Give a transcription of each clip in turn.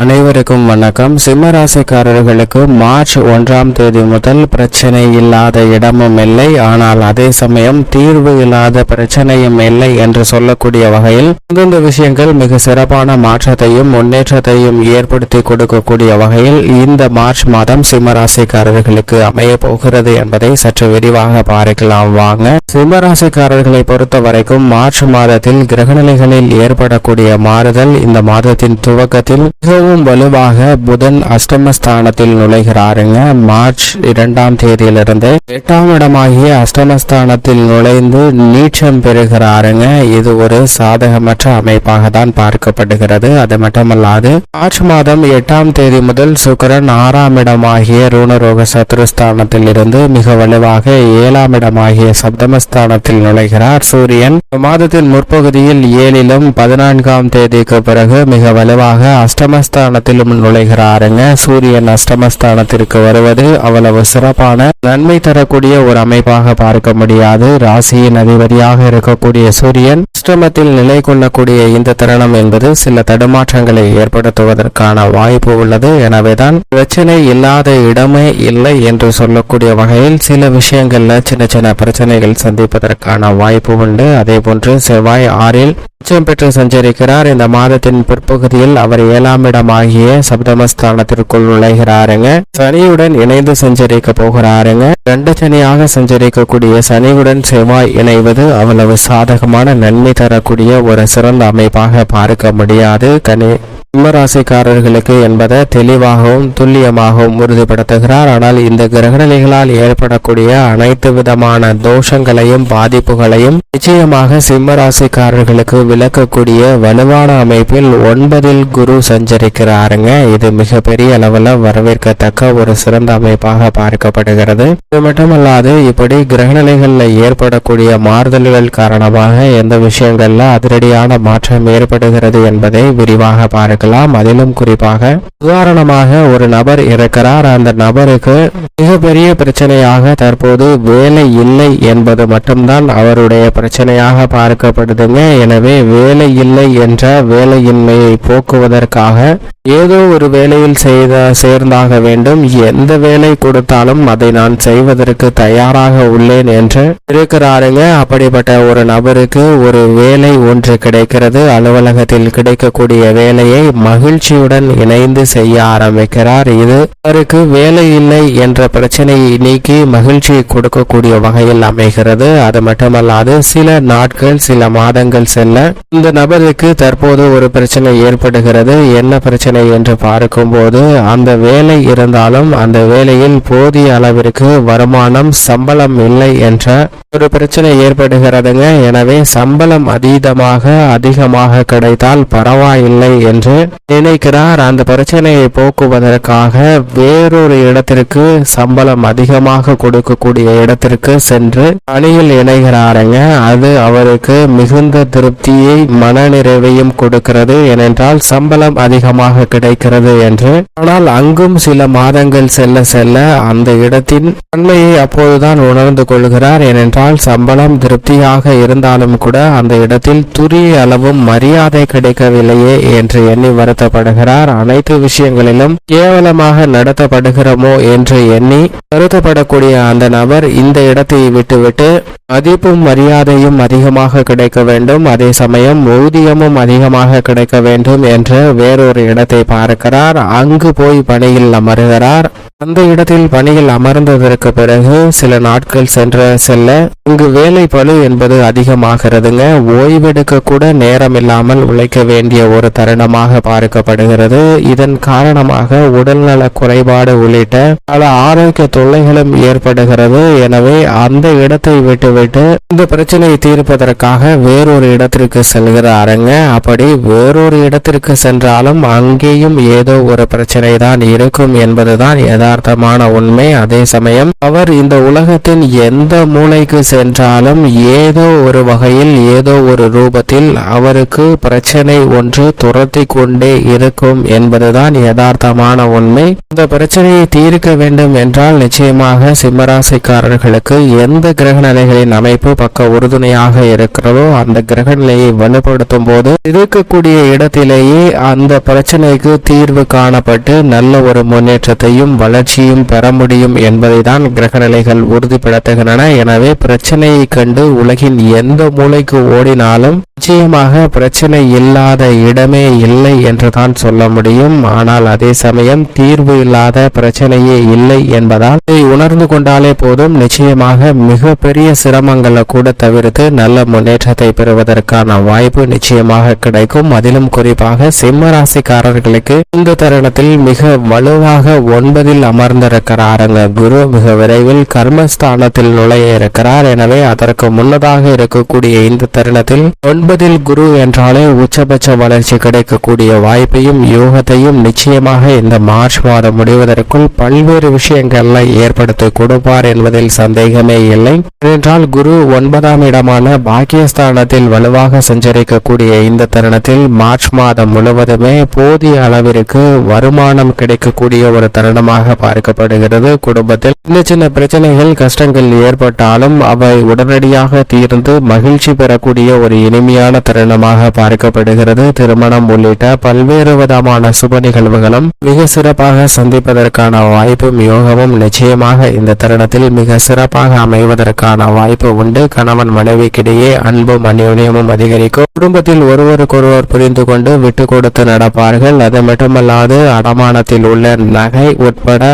அனைவருக்கும் வணக்கம். சிம்மராசிக்காரர்களுக்கு மார்ச் ஒன்றாம் தேதி முதல் பிரச்சனை இல்லாத இடமும் இல்லை. ஆனால் அதே சமயம் தீர்வு இல்லாத பிரச்சனையும் இல்லை என்று சொல்லக்கூடிய வகையில் அந்தந்த விஷயங்கள் மிக சிறப்பான மாற்றத்தையும் முன்னேற்றத்தையும் ஏற்படுத்தி கொடுக்கக்கூடிய வகையில் இந்த மார்ச் மாதம் சிம்மராசிக்காரர்களுக்கு அமைய போகிறது என்பதை சற்று விரிவாக பார்க்கலாம். வாங்க. சிம்மராசிக்காரர்களை பொறுத்த வரைக்கும் மார்ச் மாதத்தில் கிரகநிலைகளில் ஏற்படக்கூடிய மாறுதல் இந்த மாதத்தின் துவக்கத்தில் மிகவும் வலுவாக புதன் அஷ்டமஸ்தானத்தில் நுழைகிறாருங்க. மார்ச் இரண்டாம் தேதியிலிருந்து எட்டாம் இடமாகிய அஷ்டமஸ்தானத்தில் நுழைந்து நீச்சம் பெறுகிறாருங்க. இது ஒரு சாதகமற்ற அமைப்பாக தான் பார்க்கப்படுகிறது. அது மட்டுமல்லாது மார்ச் மாதம் எட்டாம் தேதி முதல் சுக்கரன் ஆறாம் இடமாகிய ரூணரோக சத்ருஸ்தானத்தில் இருந்து மிக வலுவாக ஏழாம் இடமாகிய சப்தமஸ்தானத்தில் நுழைகிறார். சூரியன் மாதத்தின் முற்பகுதியில் ஏழிலும் பதினான்காம் தேதிக்கு பிறகு மிக வலுவாக அஷ்டமஸ்தானத்திலும் நுழைகிறாருங்க. சூரியன் அஷ்டமஸ்தானத்திற்கு வருவது அவ்வளவு சிறப்பான நன்மை தரக்கூடிய ஒரு அமைப்பாக பார்க்க முடியாது. ராசியின் அதிபதியாக இருக்கக்கூடிய சூரியன் அஷ்டமத்தில் நிலை கொள்ளக்கூடிய இந்த தருணம் என்பது சில தடுமாற்றங்களை ஏற்படுத்துவதற்கான வாய்ப்பு உள்ளது. எனவேதான் பிரச்சனை இல்லாத இடமே இல்லை என்று சொல்லக்கூடிய வகையில் சில விஷயங்கள்ல சின்ன சின்ன பிரச்சனைகள் சந்திப்பதற்கான வாய்ப்பு உண்டு. அதே போன்று செவ்வாய் ஆறில் உச்சம் பெற்று சஞ்சரிக்கிறார். இந்த மாதத்தின் பிற்பகுதியில் அவர் ஏழாம் இடமாகிய சப்தமஸ்தானத்திற்குள் நுழைகிறாருங்க. சனியுடன் இணைந்து சஞ்சரிக்க போகிறாருங்க. ரெண்டு சனியாக சஞ்சரிக்கக்கூடிய சனியுடன் செவ்வாய் இணைவது அவ்வளவு சாதகமான நன்மை தரக்கூடிய ஒரு சிறந்த அமைப்பாக பார்க்க முடியாது. கனி சிம்மராசிக்காரர்களுக்கு என்பதை தெளிவாகவும் துல்லியமாகவும் உறுதிப்படுத்துகிறார். ஆனால் இந்த கிரகநிலைகளால் ஏற்படக்கூடிய அனைத்து விதமான தோஷங்களையும் பாதிப்புகளையும் நிச்சயமாக சிம்மராசிக்காரர்களுக்கு விளக்கக்கூடிய வலுவான அமைப்பில் ஒன்பதில் குரு சஞ்சரிக்கிறாருங்க. இது மிகப்பெரிய அளவில் வரவேற்கத்தக்க ஒரு சிறந்த அமைப்பாக பார்க்கப்படுகிறது. இது மட்டுமல்லாது இப்படி கிரகநிலைகளில் ஏற்படக்கூடிய மாறுதல்கள் காரணமாக எந்த விஷயங்களில் அதிரடியான மாற்றம் ஏற்படுகிறது என்பதை விரிவாக பார்க்கலாம். அதிலும் குறிப்பாக உதாரணமாக ஒரு நபர் இருக்கிறார் அந்த நபருக்கு மிகப்பெரிய பிரச்சனையாக தற்போது வேலை இல்லை என்பது மட்டும்தான் அவருடைய பிரச்சனையாக பார்க்கப்படுதுங்க. எனவே வேலை இல்லை என்ற வேலையின்மையை போக்குவதற்காக ஏதோ ஒரு வேலையில் செய்த சேர்ந்தாக வேண்டும். எந்த வேலை கொடுத்தாலும் அதை நான் செய்வதற்கு தயாராக உள்ளேன் என்று இருக்கிறாருங்க. அப்படிப்பட்ட ஒரு நபருக்கு ஒரு வேலை ஒன்று கிடைக்கிறது. அலுவலகத்தில் கிடைக்கக்கூடிய வேலையை மகிழ்ச்சியுடன் இணைந்து செய்ய ஆரம்பிக்கிறார். இது அவருக்கு வேலை இல்லை என்ற பிரச்சனையை நீக்கி மகிழ்ச்சியை கொடுக்கக்கூடிய வகையில் அமைகிறது. அது மட்டுமல்லாது சில நாட்கள் சில மாதங்கள் செல்ல இந்த நபருக்கு தற்போது ஒரு பிரச்சனை ஏற்படுகிறது. என்ன பிரச்சனை என்று பார்க்கும்போது அந்த வேலை இருந்தாலும் அந்த வேலையில் போதிய அளவிற்கு வருமானம் சம்பளம் இல்லை என்ற ஒரு பிரச்சனை ஏற்படுகிறதுங்க. எனவே சம்பளம் அதீதமாக அதிகமாக கிடைத்தால் பரவாயில்லை என்று நினைக்கிறார். அந்த பிரச்சனையை போக்குவதற்காக வேறொரு இடத்திற்கு சம்பளம் அதிகமாக கொடுக்கக்கூடிய இடத்திற்கு சென்று பணியில் இணைகிறாருங்க. அது அவருக்கு மிகுந்த திருப்தியை மனநிறைவையும் கொடுக்கிறது. ஏனென்றால் சம்பளம் அதிகமாக கிடைக்கிறது என்று. ஆனால் அங்கும் சில மாதங்கள் செல்ல செல்ல அந்த இடத்தின் தன்மையை அப்போதுதான் உணர்ந்து கொள்கிறார். ஏனென்றால் சம்பளம் திருப்தியாக இருந்தாலும் கூட அந்த இடத்தில் துரிய அளவும் மரியாதை கிடைக்கவில்லையே என்று எண்ணி வருத்தப்படுகிறார். அனைத்து விஷயங்களிலும் கேவலமாக நடத்தப்படுகிறோமோ என்று எண்ணி வருத்தப்படக்கூடிய அந்த நபர் இந்த இடத்தை விட்டுவிட்டு மதிப்பும் மரியாதையும் அதிகமாக கிடைக்க வேண்டும். அதே சமயம் ஊதியமும் அதிகமாக கிடைக்க வேண்டும் என்று வேறொரு இடத்தை பார்க்கிறார். அங்கு போய் பணியில் அமருகிறார். அந்த இடத்தில் பணியில் அமர்ந்ததற்கு பிறகு சில நாட்கள் சென்ற செல்ல இங்கு வேலை பழு என்பது அதிகமாகிறதுங்க. ஓய்வெடுக்க கூட நேரம் இல்லாமல் உழைக்க வேண்டிய ஒரு தருணமாக பார்க்கப்படுகிறது. இதன் காரணமாக உடல்நல குறைபாடு உள்ளிட்ட பல ஆரோக்கிய தொல்லைகளும் ஏற்படுகிறது. எனவே அந்த இடத்தை விட்டுவிட்டு இந்த பிரச்சனையை தீர்ப்பதற்காக வேறொரு இடத்திற்கு செல்கிறாருங்க. அப்படி வேறொரு இடத்திற்கு சென்றாலும் அங்கேயும் ஏதோ ஒரு பிரச்சனை தான் இருக்கும் என்பதுதான் யதார்த்த யதார்த்தமான உண்மை. அதே சமயம் அவர் இந்த உலகத்தின் எந்த மூளைக்கு சென்றாலும் ஏதோ ஒரு வகையில் ஏதோ ஒரு ரூபத்தில் அவருக்கு பிரச்சனை ஒன்று துரத்தி கொண்டே இருக்கும் என்பதுதான் யதார்த்தமான உண்மை. இந்த பிரச்சனையை தீர்க்க வேண்டும் என்றால் நிச்சயமாக சிம்மராசிக்காரர்களுக்கு எந்த கிரக நிலைகளின் அமைப்பு பக்க உறுதுணையாக இருக்கிறதோ அந்த கிரக நிலையை வலுப்படுத்தும் போது இருக்கக்கூடிய இடத்திலேயே அந்த பிரச்சனைக்கு தீர்வு காணப்பட்டு நல்ல ஒரு முன்னேற்றத்தையும் வளர்ச்சியும் பெற முடியும் என்பதை தான் கிரகநிலைகள் உறுதிப்படுத்துகின்றன. எனவே பிரச்சனையை கண்டு உலகின் எந்த மூலைக்கு ஓடினாலும் நிச்சயமாக பிரச்சனை இல்லாத இடமே இல்லை என்று தான் சொல்ல முடியும். ஆனால் அதே சமயம் தீர்வு இல்லாத பிரச்சனையே இல்லை என்பதால் இதை உணர்ந்து கொண்டாலே போதும். நிச்சயமாக மிகப்பெரிய சிரமங்களை கூட தவிர்த்து நல்ல முன்னேற்றத்தை பெறுவதற்கான வாய்ப்பு நிச்சயமாக கிடைக்கும். அதிலும் குறிப்பாக சிம்ம ராசிக்காரர்களுக்கு இந்த தருணத்தில் மிக வலுவாக ஒன்பதில் அமர்ந்திருக்கிறாருங்க. குரு மிக விரைவில் கர்மஸ்தானத்தில் நுழைய இருக்கிறார் எனவே அதற்கு முன்னதாக இருக்கக்கூடிய இந்த தருணத்தில் ஒன்பதில் குரு என்றாலே உச்சபட்ச வளர்ச்சி கிடைக்கக்கூடிய வாய்ப்பையும் யோகத்தையும் நிச்சயமாக இந்த மார்ச் மாதம் முடிவதற்குள் பல்வேறு விஷயங்கள்ல ஏற்படுத்தி கொடுப்பார் என்பதில் சந்தேகமே இல்லை. ஏனென்றால் குரு ஒன்பதாம் இடமான பாக்கியஸ்தானத்தில் வலுவாக சஞ்சரிக்கக்கூடிய இந்த தருணத்தில் மார்ச் மாதம் முழுவதுமே போதிய அளவிற்கு வருமானம் கிடைக்கக்கூடிய ஒரு தருணமாக பார்க்கப்படுகிறது. குடும்பத்தில் சின்ன சின்ன பிரச்சனைகள் கஷ்டங்கள் ஏற்பட்டாலும் அவை உடனடியாக தீர்ந்து மகிழ்ச்சி பெறக்கூடிய ஒரு இனிமையான தருணமாக பார்க்கப்படுகிறது. திருமணம் உள்ளிட்ட பல்வேறு விதமான சுப நிகழ்வுகளும் மிக சிறப்பாக சந்திப்பதற்கான வாய்ப்பும் யோகமும் நிச்சயமாக இந்த தருணத்தில் மிக சிறப்பாக அமைவதற்கான வாய்ப்பு உண்டு. கணவன் மனைவிக்கிடையே அன்பும் அந்யோன்யமும் அதிகரிக்கும். குடும்பத்தில் ஒருவருக்கொருவர் புரிந்து கொண்டு விட்டு கொடுத்து நடப்பார்கள். அது மட்டுமல்லாது அடமானத்தில் உள்ள நகை உட்பட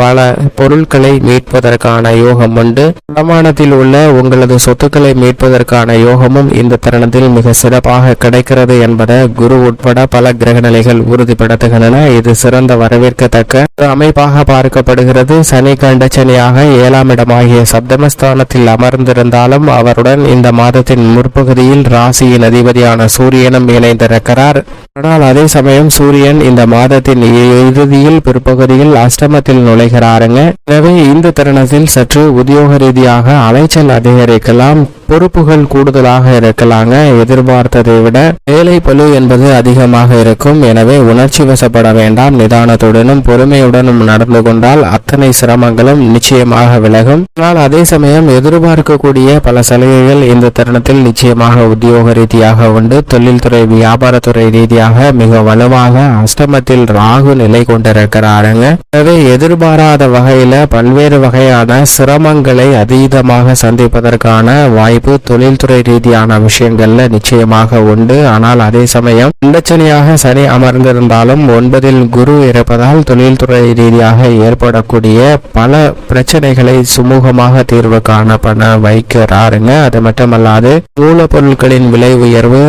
பல பொருட்களை மீட்பதற்கான யோகம் உண்டு. அடமானத்தில் உள்ள உங்களது சொத்துக்களை மீட்பதற்கான யோகமும் இந்த தருணத்தில் மிக சிறப்பாக கிடைக்கிறது என்பதை குரு உட்பட பல கிரகநிலைகள் உறுதிப்படுத்துகின்றன. இது சிறந்த வரவேற்கத்தக்க ஒரு அமைப்பாக பார்க்கப்படுகிறது. சனி கண்டச்சனியாக ஏழாம் இடமாகிய சப்தமஸ்தானத்தில் அமர்ந்திருந்தாலும் அவருடன் இந்த மாதத்தின் முற்பகுதியில் ராசியின் அதிபதியான சூரியனும் இணைந்திருக்கிறார். ஆனால் அதே சமயம் சூரியன் இந்த மாதத்தின் இறுதியில் பிற்பகுதியில் அஷ்டமத்தில் நுழைகிறாருங்க. எனவே இந்த தருணத்தில் சற்று உத்தியோக ரீதியாக அலைச்சல் அதிகரிக்கலாம் பொறுப்புகள் கூடுதலாக இருக்கலாங்க எதிர்பார்த்ததை விட. வேலை பழு என்பது அதிகமாக இருக்கும். எனவே உணர்ச்சி வசப்பட வேண்டாம். நிதானத்துடனும் பொறுமையுடனும் நடந்து கொண்டால் அத்தனை சிரமங்களும் நிச்சயமாக விலகும். ஆனால் அதே சமயம் எதிர்பார்க்கக்கூடிய பல சலுகைகள் இந்த தருணத்தில் நிச்சயமாக உத்தியோக ரீதியாக உண்டு. தொழில்துறை வியாபாரத்துறை ரீதியாக மிக வலுவாக அஷ்டமத்தில் ராகு நிலை கொண்டிருக்கிறாருங்க. எனவே எதிர்பாராத வகையில பல்வேறு வகையான சிரமங்களை அதீதமாக சந்திப்பதற்கான வாய்ப்பு தொழில்துறை ரீதியான விஷயங்கள்ல நிச்சயமாக உண்டு. ஆனால் அதே சமயம் இலச்சனையாக சனி அமர்ந்திருந்தாலும் ஒன்பதில் குரு இருப்பதால் தொழில்துறை ரீதியாக ஏற்படக்கூடிய பல பிரச்சனைகளை சுமூகமாக தீர்வு காணப்பட வைக்கிறாருங்க. அது மட்டுமல்லாது மூலப்பொருட்களின் விலை உயர்வு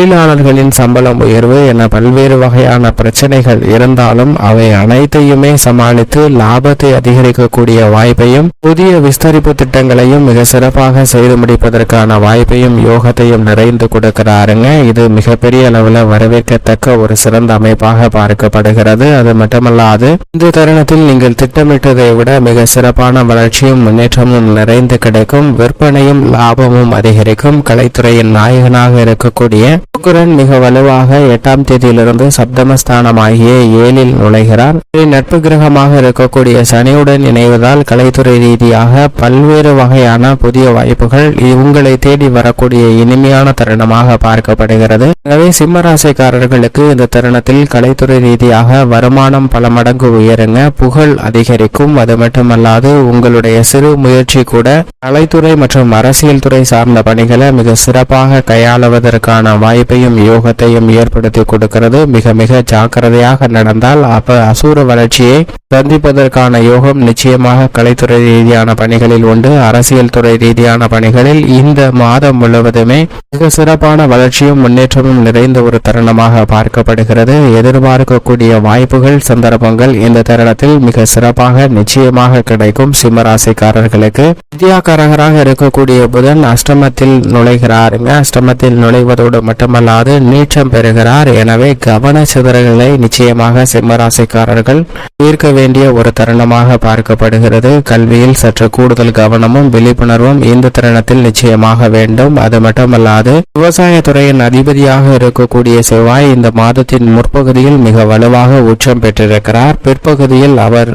தொழிலாளர்களின் சம்பளம் உயர்வு என பல்வேறு வகையான பிரச்சனைகள் இருந்தாலும் அவை அனைத்தையுமே சமாளித்து லாபத்தை அதிகரிக்கக்கூடிய வாய்ப்பையும் புதிய விஸ்தரிப்பு திட்டங்களையும் மிக சிறப்பாக செய்து முடிப்பதற்கான வாய்ப்பையும் யோகத்தையும் நிறைந்து கொடுக்கிறாருங்க. இது மிகப்பெரிய அளவில் வரவேற்கத்தக்க ஒரு சிறந்த அமைப்பாக பார்க்கப்படுகிறது. அது மட்டுமல்லாது இந்த தருணத்தில் நீங்கள் திட்டமிட்டதை விட மிக சிறப்பான வளர்ச்சியும் முன்னேற்றமும் நிறைந்து கிடைக்கும். விற்பனையும் லாபமும் அதிகரிக்கும். கலைத்துறையின் நாயகனாக இருக்கக்கூடிய சுக்கிரன் மிக வலுவாக எட்டாம் தேதியிலிருந்து சப்தமஸ்தானமாகிய ஏழில் நுழைகிறார். நட்பு கிரகமாக இருக்கக்கூடிய சனியுடன் இணைவதால் கலைத்துறை ரீதியாக பல்வேறு வகையான புதிய வாய்ப்புகள் உங்களை தேடி வரக்கூடிய இனிமையான தருணமாக பார்க்கப்படுகிறது. எனவே சிம்மராசிக்காரர்களுக்கு இந்த தருணத்தில் கலைத்துறை ரீதியாக வருமானம் பல மடங்கு உயருங்க புகழ் அதிகரிக்கும். அது மட்டுமல்லாது உங்களுடைய சிறு முயற்சி கூட கலைத்துறை மற்றும் அரசியல் துறை சார்ந்த பணிகளை மிக சிறப்பாக கையாளுவதற்கான வாய்ப்பையும் யோகத்தையும் ஏற்படுத்தி கொடுக்கிறது. மிக மிக ஜாக்கிரதையாக நடந்தால் அப்ப அசூர வளர்ச்சியை சந்திப்பதற்கான யோகம் நிச்சயமாக கலைத்துறை ரீதியான பணிகளில் உண்டு. அரசியல் துறை ரீதியான பணிகளில் இந்த மாதம் முழுவதுமே மிக சிறப்பான வளர்ச்சியும் முன்னேற்றமும் நிறைந்த ஒரு தருணமாக பார்க்கப்படுகிறது. எதிர்பார்க்கக்கூடிய வாய்ப்புகள் சந்தர்ப்பங்கள் இந்த தருணத்தில் மிக சிறப்பாக நிச்சயமாக கிடைக்கும். சிம்மராசிக்காரர்களுக்கு வித்யாகாரகராக இருக்கக்கூடிய புதன் அஷ்டமத்தில் நுழைகிறாருங்க. அஷ்டமத்தில் நுழைவதோடு மட்டும் மட்டுமல்லாது நீச்சம் பெறுகிறார். எனவே கவன சிதறல்களை நிச்சயமாக சிம்மராசிக்காரர்கள் தீர்க்க வேண்டிய ஒரு தருணமாக பார்க்கப்படுகிறது. கல்வியில் சற்று கூடுதல் கவனமும் விழிப்புணர்வும் இந்த தருணத்தில் நிச்சயமாக வேண்டும். அது மட்டுமல்லாது விவசாயத்துறையின் அதிபதியாக இருக்கக்கூடிய செவ்வாய் இந்த மாதத்தின் முற்பகுதியில் மிக வலுவாக உச்சம் பெற்றிருக்கிறார். பிற்பகுதியில் அவர்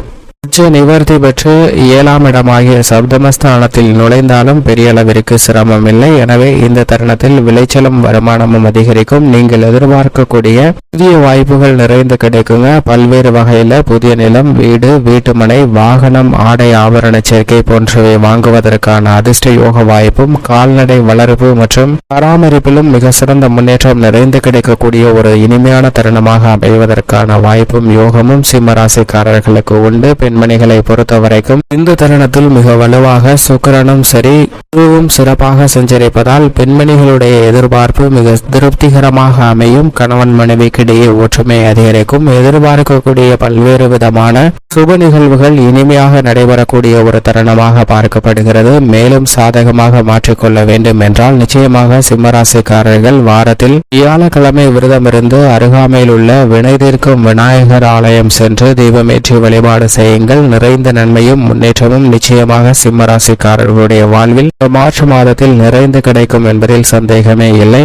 நிவர்த்தி பெற்று ஏழாம் இடமாகிய சப்தமஸ்தானத்தில் நுழைந்தாலும் பெரிய அளவிற்கு சிரமம் இல்லை எனவே இந்த தருணத்தில் விளைச்சலும் வருமானமும் அதிகரிக்கும். நீங்கள் எதிர்பார்க்கக்கூடிய புதிய வாய்ப்புகள் நிறைந்து கிடைக்குங்க. பல்வேறு வகையில புதிய நிலம் வீடு வீட்டுமனை வாகனம் ஆடை ஆபரண சேர்க்கை போன்றவை வாங்குவதற்கான அதிர்ஷ்ட யோக வாய்ப்பும் கால்நடை வளர்ப்பு மற்றும் பராமரிப்பிலும் மிக சிறந்த முன்னேற்றம் நிறைந்து கிடைக்கக்கூடிய ஒரு இனிமையான தருணமாக அமைவதற்கான வாய்ப்பும் யோகமும் சிம்மராசிக்காரர்களுக்கு உண்டு. பெண் பெண்மணிகளை பொறுத்த வரைக்கும் இந்த தருணத்தில் மிக வலுவாக சுக்கரனும் சரி குருவும் சிறப்பாக சஞ்சரிப்பதால் பெண்மணிகளுடைய எதிர்பார்ப்பு மிக திருப்திகரமாக அமையும். கணவன் மனைவிக்கிடையே ஒற்றுமை அதிகரிக்கும். எதிர்பார்க்கக்கூடிய பல்வேறு விதமான சுப நிகழ்வுகள் இனிமையாக நடைபெறக்கூடிய ஒரு தருணமாக பார்க்கப்படுகிறது. மேலும் சாதகமாக மாற்றிக்கொள்ள வேண்டும் என்றால் நிச்சயமாக சிம்மராசிக்காரர்கள் வாரத்தில் வியாழக்கிழமை விரதமிருந்து அருகாமையில் உள்ள வினை தீர்க்கும் விநாயகர் ஆலயம் சென்று தீபமேற்றி வழிபாடு செய்யுங்கள். நிறைந்த நன்மையும் முன்னேற்றமும் நிச்சயமாக சிம்மராசிக்காரர்களுடைய வாழ்வில் மார்ச் மாதத்தில் நிறைந்து கிடைக்கும் என்பதில் சந்தேகமே இல்லை.